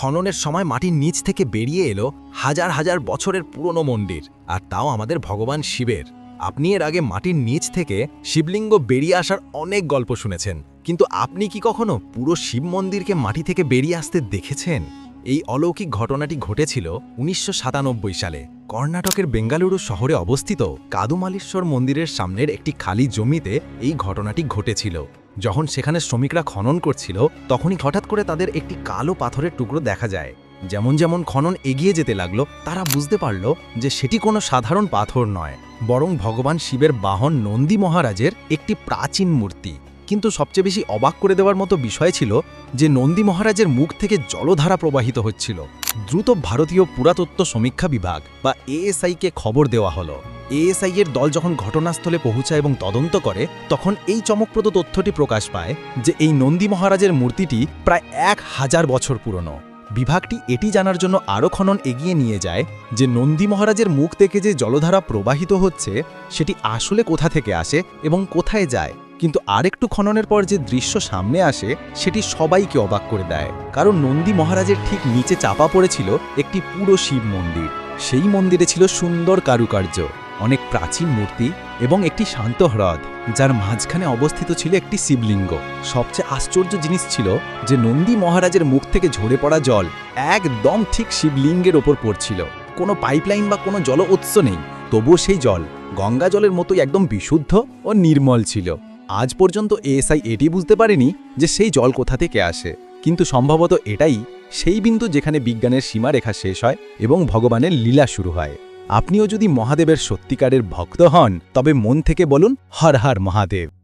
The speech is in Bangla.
খননের সময় মাটির নিচ থেকে বেরিয়ে এলো হাজার হাজার বছরের পুরনো মন্দির, আর তাও আমাদের ভগবান শিবের। আপনি এর আগে মাটির নিচ থেকে শিবলিঙ্গ বেরিয়ে আসার অনেক গল্প শুনেছেন, কিন্তু আপনি কি কখনো পুরো শিব মন্দিরকে মাটি থেকে বেরিয়ে আসতে দেখেছেন? এই অলৌকিক ঘটনাটি ঘটেছিল উনিশশো সাতানব্বই সালে। কর্ণাটকের বেঙ্গালুরু শহরে অবস্থিত কাদুমালেশ্বর মন্দিরের সামনের একটি খালি জমিতে এই ঘটনাটি ঘটেছিল। যখন সেখানে শ্রমিকরা খনন করছিল, তখনই হঠাৎ করে তাদের একটি কালো পাথরের টুকরো দেখা যায়। যেমন যেমন খনন এগিয়ে যেতে লাগল, তারা বুঝতে পারল যে সেটি কোনো সাধারণ পাথর নয়, বরং ভগবান শিবের বাহন নন্দী মহারাজের একটি প্রাচীন মূর্তি। কিন্তু সবচেয়ে বেশি অবাক করে দেওয়ার মতো বিষয় ছিল যে নন্দী মহারাজের মুখ থেকে জলধারা প্রবাহিত হচ্ছিল। দ্রুত ভারতীয় পুরাতত্ত্ব সমীক্ষা বিভাগ বা এএসআইকে খবর দেওয়া হলো। এএসআই এর দল যখন ঘটনাস্থলে পৌঁছায় এবং তদন্ত করে, তখন এই চমকপ্রদ তথ্যটি প্রকাশ পায় যে এই নন্দী মহারাজের মূর্তিটি প্রায় এক হাজার বছর পুরনো। বিভাগটি এটি জানার জন্য আরও খনন এগিয়ে নিয়ে যায় যে নন্দী মহারাজের মুখ থেকে যে জলধারা প্রবাহিত হচ্ছে, সেটি আসলে কোথা থেকে আসে এবং কোথায় যায়। কিন্তু আরেকটু খননের পর যে দৃশ্য সামনে আসে, সেটি সবাইকে অবাক করে দেয়। কারণ নন্দী মহারাজের ঠিক নিচে চাপা পড়েছিল একটি পুরো শিব মন্দির। সেই মন্দিরে ছিল সুন্দর কারুকার্য। অনেক প্রাচীন মূর্তি এবং একটি শান্ত হ্রদ, যার মাঝখানে অবস্থিত ছিল একটি শিবলিঙ্গ। সবচেয়ে আশ্চর্য জিনিস ছিল যে নন্দী মহারাজের মুখ থেকে ঝরে পড়া জল একদম ঠিক শিবলিঙ্গের ওপর পড়ছিল। কোনো পাইপলাইন বা কোনো জল উৎস নেই, তবুও সেই জল গঙ্গা জলের মতোই একদম বিশুদ্ধ ও নির্মল ছিল। আজ পর্যন্ত এএসআই এটি বুঝতে পারেনি যে সেই জল কোথা থেকে আসে। কিন্তু সম্ভবত এটাই সেই বিন্দু যেখানে বিজ্ঞানের সীমারেখা শেষ হয় এবং ভগবানের লীলা শুরু হয়। আপনিও যদি মহাদেবের সত্যিকারের ভক্ত হন তবে মন থেকে বলুন হর হর মহাদেব।